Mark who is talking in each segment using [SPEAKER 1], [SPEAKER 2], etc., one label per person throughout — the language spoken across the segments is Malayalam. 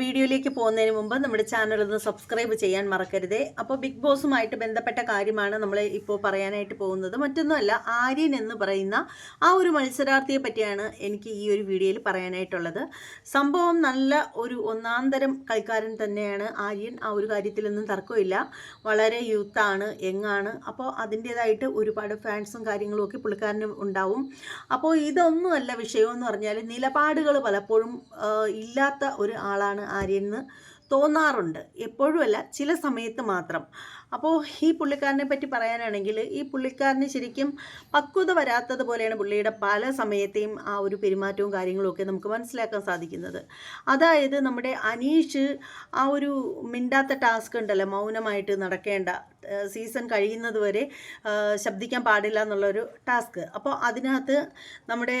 [SPEAKER 1] വീഡിയോയിലേക്ക് പോകുന്നതിന് മുമ്പ് നമ്മുടെ ചാനൽ ഒന്ന് സബ്സ്ക്രൈബ് ചെയ്യാൻ മറക്കരുതേ. അപ്പോൾ ബിഗ് ബോസുമായിട്ട് ബന്ധപ്പെട്ട കാര്യമാണ് നമ്മൾ ഇപ്പോൾ പറയാനായിട്ട് പോകുന്നത്. മറ്റൊന്നുമല്ല ആര്യൻ എന്ന് പറയുന്ന ആ ഒരു മത്സരാർത്ഥിയെ പറ്റിയാണ് എനിക്ക് ഈ ഒരു വീഡിയോയിൽ പറയാനായിട്ടുള്ളത്. സംഭവം നല്ല ഒരു ഒന്നാന്തരം കളിക്കാരൻ തന്നെയാണ് ആര്യൻ. ആ ഒരു കാര്യത്തിലൊന്നും തർക്കമില്ല. വളരെ യൂത്താണ് എങ്ങാണ് അപ്പോൾ അതിന്റേതായിട്ട് ഒരുപാട് ഫാൻസും കാര്യങ്ങളും ഒക്കെ പുള്ളിക്കാരന് ഉണ്ടാവും. അപ്പോൾ ഇതൊന്നുമല്ല വിഷയമെന്ന് പറഞ്ഞാൽ നിലപാടുകൾ പലപ്പോഴും ഇല്ലാത്ത ഒരു ആളാണ് ആര്യൻ എന്ന് തോന്നാറുണ്ട്. എപ്പോഴുമല്ല ചില സമയത്ത് മാത്രം. അപ്പോൾ ഈ പുള്ളിക്കാരനെ പറ്റി പറയാനാണെങ്കിൽ ഈ പുള്ളിക്കാരന് ശരിക്കും പക്വത വരാത്തത് പോലെയാണ് പുള്ളിയുടെ പല സമയത്തെയും ആ ഒരു പെരുമാറ്റവും കാര്യങ്ങളും ഒക്കെ നമുക്ക് മനസ്സിലാക്കാൻ സാധിക്കുന്നത്. അതായത് നമ്മുടെ അനീഷ് ആ ഒരു മിണ്ടാത്ത ടാസ്ക് ഉണ്ടല്ലോ മൗനമായിട്ട് നടക്കേണ്ട സീസൺ കഴിയുന്നത് വരെ ശബ്ദിക്കാൻ പാടില്ല എന്നുള്ളൊരു ടാസ്ക്. അപ്പോൾ അതിനകത്ത് നമ്മുടെ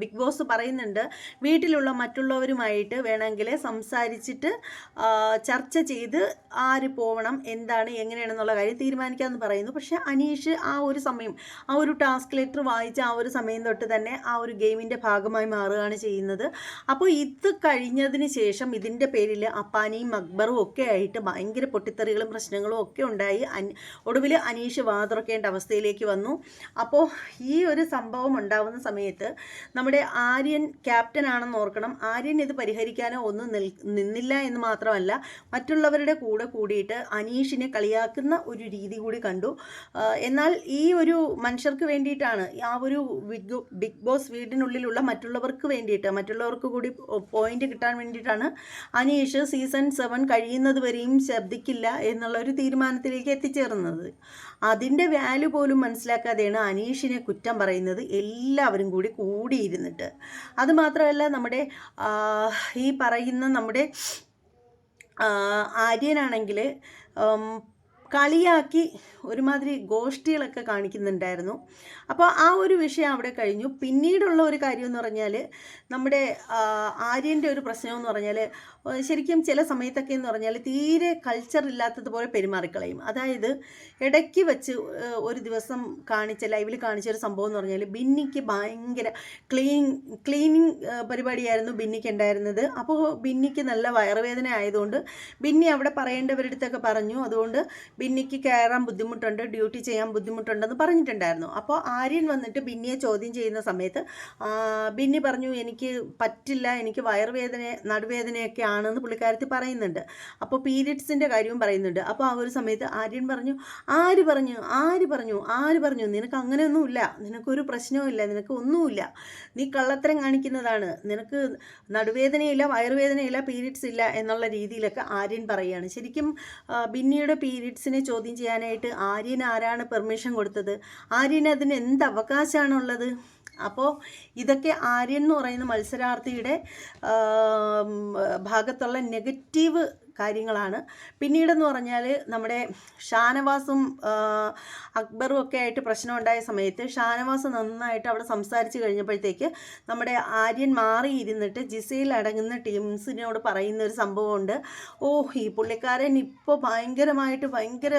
[SPEAKER 1] ബിഗ് ബോസ് പറയുന്നുണ്ട് വീട്ടിലുള്ള മറ്റുള്ളവരുമായിട്ട് വേണമെങ്കിൽ സംസാരിച്ചിട്ട് ചർച്ച ചെയ്ത് ആര് പോകണം എന്താണ് എങ്ങനെയാണെന്നുള്ള കാര്യം തീരുമാനിക്കാമെന്ന് പറയുന്നു. പക്ഷേ അനീഷ് ആ ഒരു സമയം ആ ഒരു ടാസ്ക് ലെറ്റർ വായിച്ച ആ ഒരു സമയം തൊട്ട് തന്നെ ആ ഒരു ഗെയിമിന്റെ ഭാഗമായി മാറുകയാണ് ചെയ്യുന്നത്. അപ്പോൾ ഇത് കഴിഞ്ഞതിന് ശേഷം ഇതിന്റെ പേരിൽ അപ്പാനിയും അക്ബറും ഒക്കെ ആയിട്ട് ഭയങ്കര പൊട്ടിത്തെറികളും പ്രശ്നങ്ങളും ഒക്കെ ഉണ്ടായി. അൻ- ഒടുവിൽ അനീഷ് വാതുറക്കേണ്ട അവസ്ഥയിലേക്ക് വന്നു. അപ്പോൾ ഈ ഒരു സംഭവം ഉണ്ടാവുന്ന സമയത്ത് നമ്മുടെ ആര്യൻ ക്യാപ്റ്റൻ ആണെന്ന് ഓർക്കണം. ആര്യൻ ഇത് പരിഹരിക്കാനോ ഒന്നും നിൽ നിന്നില്ല എന്ന് മാത്രമല്ല മറ്റുള്ളവരുടെ കൂടെ കൂടിയിട്ട് അനീഷിനെ കളിയാക്കുന്ന ഒരു രീതി കൂടി കണ്ടു. എന്നാൽ ഈ ഒരു മനുഷ്യർക്ക് വേണ്ടിയിട്ടാണ് ആ ഒരു ബിഗ് ബിഗ് ബോസ് വീടിനുള്ളിലുള്ള മറ്റുള്ളവർക്ക് വേണ്ടിയിട്ട് മറ്റുള്ളവർക്ക് കൂടി പോയിന്റ് കിട്ടാൻ വേണ്ടിയിട്ടാണ് അനീഷ് സീസൺ സെവൻ കഴിയുന്നത് വരെയും ശബ്ദിക്കില്ല എന്നുള്ള ഒരു തീരുമാനത്തിലേക്ക് എത്തിച്ചേർന്നത് അതിന്റെ വാല്യൂ പോലും മനസ്സിലാക്കാതെയാണ് അനീഷിനെ കുറ്റം പറയുന്നത് എല്ലാവരും കൂടി കൂടിയിരുന്നിട്ട്. അതുമാത്രമല്ല നമ്മുടെ ഈ പറയുന്ന നമ്മുടെ ആര്യനാണെങ്കിൽ കളിയാക്കി ഒരുമാതിരി ഗോഷ്ടികളൊക്കെ കാണിക്കുന്നുണ്ടായിരുന്നു. അപ്പോൾ ആ ഒരു വിഷയം അവിടെ കഴിഞ്ഞു. പിന്നീടുള്ള ഒരു കാര്യം എന്ന് പറഞ്ഞാൽ നമ്മുടെ ആര്യന്റെ ഒരു പ്രശ്നം എന്ന് പറഞ്ഞാൽ ശരിക്കും ചില സമയത്തൊക്കെ എന്ന് പറഞ്ഞാൽ തീരെ കൾച്ചർ ഇല്ലാത്തതുപോലെ പെരുമാറിക്കളയും. അതായത് ഇടയ്ക്ക് വെച്ച് ഒരു ദിവസം കാണിച്ച ലൈവിൽ കാണിച്ച ഒരു സംഭവം എന്ന് പറഞ്ഞാൽ ബിന്നിക്ക് ഭയങ്കര ക്ലീൻ ക്ലീനിങ് പരിപാടിയായിരുന്നു ബിന്നിക്ക് ഉണ്ടായിരുന്നത്. അപ്പോൾ ബിന്നിക്ക് നല്ല വയറുവേദന ആയതുകൊണ്ട് ബിന്നി അവിടെ പറയേണ്ടവരുടെ അടുത്തൊക്കെ പറഞ്ഞു. അതുകൊണ്ട് ബിന്നിക്ക് കയറാൻ ബുദ്ധിമുട്ടുണ്ട് ഡ്യൂട്ടി ചെയ്യാൻ ബുദ്ധിമുട്ടുണ്ടെന്ന് പറഞ്ഞിട്ടുണ്ടായിരുന്നു. അപ്പോൾ ആര്യൻ വന്നിട്ട് ബിന്നിയെ ചോദ്യം ചെയ്യുന്ന സമയത്ത് ബിന്നി പറഞ്ഞു എനിക്ക് പറ്റില്ല എനിക്ക് വയറുവേദന നടുവേദനയൊക്കെ ആണെന്ന് പുള്ളിക്കാരത്തി പറയുന്നുണ്ട്. അപ്പോൾ പീരിയഡ്സിന്റെ കാര്യവും പറയുന്നുണ്ട്. അപ്പോൾ ആ ഒരു സമയത്ത് ആര്യൻ പറഞ്ഞു ആര് പറഞ്ഞു ആര് പറഞ്ഞു ആര് പറഞ്ഞു? നിനക്ക് അങ്ങനെയൊന്നുമില്ല നിനക്കൊരു പ്രശ്നവുമില്ല നിനക്ക് ഒന്നുമില്ല നീ കള്ളത്തരം കാണിക്കുന്നതാണ്. നിനക്ക് നടുവേദനയില്ല വയറുവേദനയില്ല പീരിയഡ്സ് ഇല്ല എന്നുള്ള രീതിയിലൊക്കെ ആര്യൻ പറയുകയാണ്. ശരിക്കും ബിന്നിയുടെ പീരിയഡ്സിനെ ചോദ്യം ചെയ്യാനായിട്ട് ആര്യൻ ആരാണ് പെർമിഷൻ കൊടുത്തത്? ആര്യന് അതിന് എന്ത് അവകാശമാണുള്ളത്? അപ്പോൾ ഇതൊക്കെ ആര്യൻ എന്ന് പറയുന്ന മത്സരാർത്ഥിയുടെ ഭാഗത്തുള്ള നെഗറ്റീവ് കാര്യങ്ങളാണ്. പിന്നീടെന്ന് പറഞ്ഞാൽ നമ്മുടെ ഷാനവാസും അക്ബറും ഒക്കെ ആയിട്ട് പ്രശ്നം ഉണ്ടായ സമയത്ത് ഷാനവാസ് നന്നായിട്ട് അവിടെ സംസാരിച്ച് കഴിഞ്ഞപ്പോഴത്തേക്ക് നമ്മുടെ ആര്യൻ മാറിയിരുന്നിട്ട് ജിസയിൽ അടങ്ങുന്ന ടീംസിനോട് പറയുന്ന ഒരു സംഭവമുണ്ട്. ഓ ഈ പുള്ളിക്കാരൻ ഇപ്പോൾ ഭയങ്കരമായിട്ട് ഭയങ്കര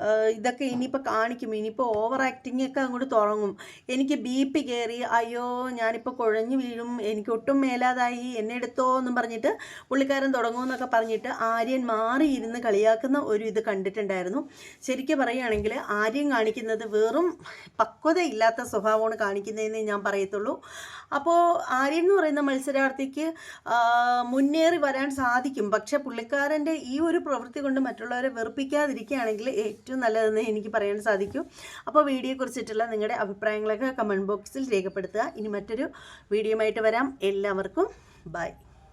[SPEAKER 1] ആ, ഇതൊക്കെ ഇനിയിപ്പോൾ കാണിക്കും ഇനിയിപ്പോൾ ഓവർ ആക്ടിങ് ഒക്കെ അങ്ങോട്ട് തുടങ്ങും. എനിക്ക് ബി പി കയറി അയ്യോ ഞാനിപ്പോൾ കുഴഞ്ഞു വീഴും എനിക്ക് ഒട്ടും മേലാതായി എന്നെ എടുത്തോ എന്നും പറഞ്ഞിട്ട് പുള്ളിക്കാരൻ തുടങ്ങുമെന്നൊക്കെ പറഞ്ഞിട്ട് ആര്യൻ മാറിയിരുന്ന് കളിയാക്കുന്ന ഒരു ഇത് കണ്ടിട്ടുണ്ടായിരുന്നു. ശരിക്കും പറയുകയാണെങ്കിൽ ആര്യൻ കാണിക്കുന്നത് വെറും പക്വതയില്ലാത്ത സ്വഭാവമാണ് കാണിക്കുന്നതെന്ന് ഞാൻ പറയത്തുള്ളൂ. അപ്പോൾ ആര്യൻ എന്ന് പറയുന്ന മത്സരാർത്ഥിക്ക് മുന്നേറി വരാൻ സാധിക്കും. പക്ഷേ പുള്ളിക്കാരന്റെ ഈ ഒരു പ്രവൃത്തി കൊണ്ട് മറ്റുള്ളവരെ വെറുപ്പിക്കാതിരിക്കുകയാണെങ്കിൽ ഏറ്റവും നല്ലതെന്ന് എനിക്ക് പറയാൻ സാധിക്കും. അപ്പോൾ വീഡിയോയെക്കുറിച്ചിട്ടുള്ള നിങ്ങളുടെ അഭിപ്രായങ്ങളൊക്കെ കമന്റ് ബോക്സിൽ രേഖപ്പെടുത്തുക. ഇനി മറ്റൊരു വീഡിയോയുമായിട്ട് വരാം. എല്ലാവർക്കും ബൈ.